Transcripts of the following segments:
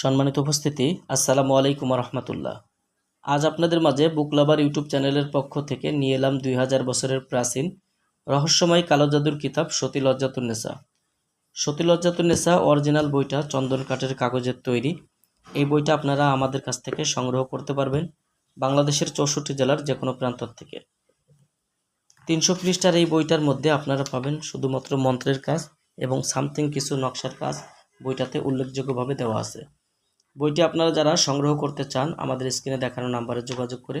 সম্মানিত উপস্থিতি, আসসালামু আলাইকুম রহমতুল্লাহ আজ আপনাদের মাঝে বুকলাবার ইউটিউব চ্যানেলের পক্ষ থেকে নিয়ে এলাম দুই হাজার বছরের প্রাচীন, রহস্যময় কালো জাদুর কিতাব সতী লজ্জাতুন্নেসা সতী লজ্জাতুন্নেসা অরিজিনাল বইটা চন্দন কাঠের কাগজের তৈরি। এই বইটা আপনারা আমাদের কাছ থেকে সংগ্রহ করতে পারবেন বাংলাদেশের চৌষট্টি জেলার যে কোনো প্রান্ত থেকে। তিনশো পৃষ্ঠার এই বইটার মধ্যে আপনারা পাবেন শুধুমাত্র মন্ত্রের কাজ এবং সামথিং কিছু নকশার কাজ। বইটাতে উল্লেখযোগ্যভাবে দেওয়া আছে। বইটি আপনারা যারা সংগ্রহ করতে চান, আমাদের স্ক্রিনে দেখানো নাম্বারে যোগাযোগ করে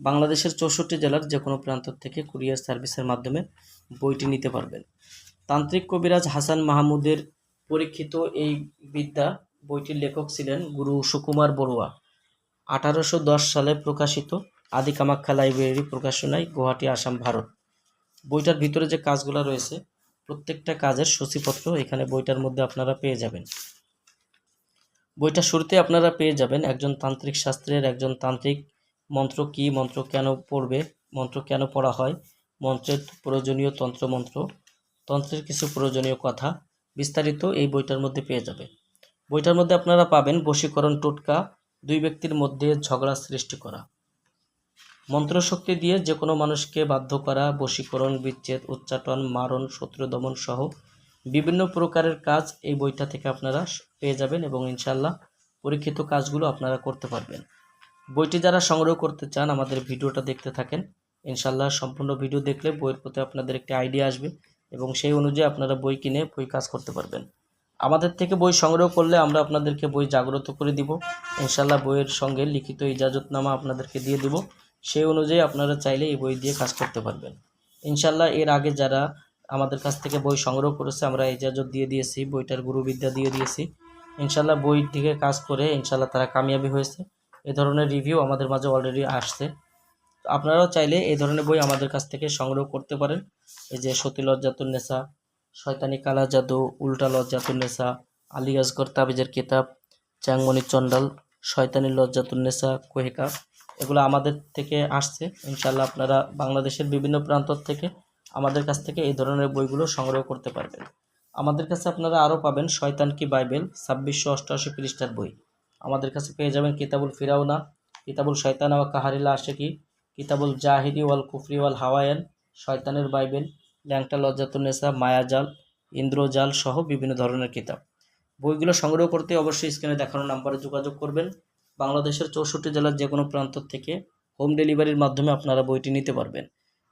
বাংলাদেশের চৌষট্টি জেলার যে কোনো প্রান্ত থেকে কুরিয়ার সার্ভিসের মাধ্যমে বইটি নিতে পারবেন। তান্ত্রিক কবিরাজ হাসান মাহমুদের পরীক্ষিত এই বিদ্যা বইটির লেখক ছিলেন গুরু সুকুমার বড়ুয়া। আঠারোশো দশ সালে প্রকাশিত আদি কামাখ্যা লাইব্রেরি প্রকাশনায় গুয়াহাটি, আসাম, ভারত। বইটার ভিতরে যে কাজগুলো রয়েছে, প্রত্যেকটা কাজের সূচিপত্র এখানে বইটার মধ্যে আপনারা পেয়ে যাবেন। বইটা শুরুতে আপনারা পেয়ে যাবেন। একজন তান্ত্রিক শাস্ত্রের একজন তান্ত্রিক মন্ত্র কি, মন্ত্র কেন পড়বে, মন্ত্র কেন পড়া হয়, মন্ত্রের প্রয়োজনীয় তন্ত্রমন্ত্র, তন্ত্রের কিছু প্রয়োজনীয় কথা বিস্তারিত এই বইটার মধ্যে পেয়ে যাবে বইটার মধ্যে আপনারা পাবেন বশীকরণ টোটকা, দুই ব্যক্তির মধ্যে ঝগড়া সৃষ্টি করা। মন্ত্রশক্তি দিয়ে যে কোনো মানুষকে বাধ্য করা বশীকরণ, বিচ্ছেদ, উচ্চাটন, মারণ শত্রু দমন সহ বিভিন্ন প্রকারের কাজ এই বইটা থেকে আপনারা পেয়ে যাবেন এবং ইনশাল্লাহ পরীক্ষিত কাজগুলো আপনারা করতে পারবেন। বইটি যারা সংগ্রহ করতে চান, আমাদের ভিডিওটা দেখতে থাকেন। ইনশাল্লাহ সম্পূর্ণ ভিডিও দেখলে বইয়ের প্রতি আপনাদের একটি আইডিয়া আসবে এবং সেই অনুযায়ী আপনারা বই কিনে বই কাজ করতে পারবেন। আমাদের থেকে বই সংগ্রহ করলে আমরা আপনাদেরকে বই জাগ্রত করে দিব। ইনশাল্লাহ বইয়ের সঙ্গে লিখিত ইজাজতনামা আপনাদেরকে দিয়ে দিব। সেই অনুযায়ী আপনারা চাইলে এই বই দিয়ে কাজ করতে পারবেন। ইনশাল্লাহ এর আগে যারা আমাদের কাছ থেকে বই সংগ্রহ করেছে, আমরা ইজাজত দিয়ে দিয়েছি, বইটার গুরুবিদ্যা দিয়ে দিয়েছি। ইনশাল্লাহ বই থেকে কাজ করে ইনশাল্লাহ তারা কামিয়াবি হয়েছে। এ ধরনের রিভিউ আমাদের মাঝে অলরেডি আসছে। আপনারাও চাইলে এই ধরনের বই আমাদের কাছ থেকে সংগ্রহ করতে পারেন। এই যে সতী লজ্জাতুন্নেসা শয়তানি কালা জাদু, উল্টা লজ্জাতুন্নেসা আলী আসগর তাবিজের কিতাব, চ্যাংমণি চণ্ডাল, শয়তানি লজ্জাতুন্নেসা কোহেকা, এগুলো আমাদের থেকে আসছে। ইনশাল্লাহ আপনারা বাংলাদেশের বিভিন্ন প্রান্ত থেকে আমাদের কাছ থেকে এই ধরনের বইগুলো সংগ্রহ করতে পারবেন। আমাদের কাছে আপনারা আরও পাবেন শয়তান কি বাইবেল ছাব্বিশশো অষ্টআশি পৃষ্ঠার বই। আমাদের কাছে পেয়ে যাবেন কিতাবুল ফিরাউনা, কিতাবুল শয়তান ওয়া কাহারিলা আশেকি, কিতাবুল জাহিদি ওয়াল কুফরি ওয়াল হাওয়ায়ান, শয়তানের বাইবেল, ল্যাংটা লজ্জাতুন্নেসা মায়াজাল ইন্দ্রজাল সহ বিভিন্ন ধরনের কিতাব। বইগুলো সংগ্রহ করতে অবশ্যই স্ক্রিনে দেখানো নাম্বারে যোগাযোগ করবেন। বাংলাদেশের চৌষট্টি জেলার যে কোনো প্রান্ত থেকে হোম ডেলিভারির মাধ্যমে আপনারা বইটি নিতে পারবেন।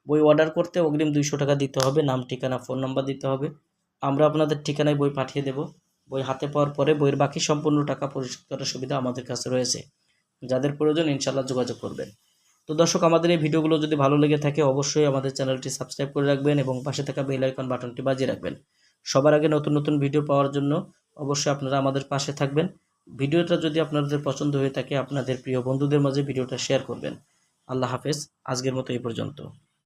বই অর্ডার করতে অগ্রিম দুইশো টাকা দিতে হবে, নাম, ঠিকানা ফোন নাম্বার দিতে হবে। আমরা আপনাদের ঠিকানায় বই পাঠিয়ে দেব। বই হাতে পাওয়ার পরে বইয়ের বাকি সম্পূর্ণ টাকা পরিশোধ করার সুবিধা আমাদের কাছে রয়েছে। যাদের প্রয়োজন ইনশাল্লাহ যোগাযোগ করবেন। তো দর্শক, আমাদের এই ভিডিওগুলো যদি ভালো লেগে থাকে, অবশ্যই আমাদের চ্যানেলটি সাবস্ক্রাইব করে রাখবেন এবং পাশে থাকা বেল আইকন বাটনটি বাজিয়ে রাখবেন। সবার আগে নতুন নতুন ভিডিও পাওয়ার জন্য অবশ্যই আপনারা আমাদের পাশে থাকবেন। ভিডিওটা যদি আপনাদের পছন্দ হয়ে থাকে, আপনাদের প্রিয় বন্ধুদের মাঝে ভিডিওটা শেয়ার করবেন। আল্লাহ হাফেজ, আজকের মতো এই পর্যন্ত।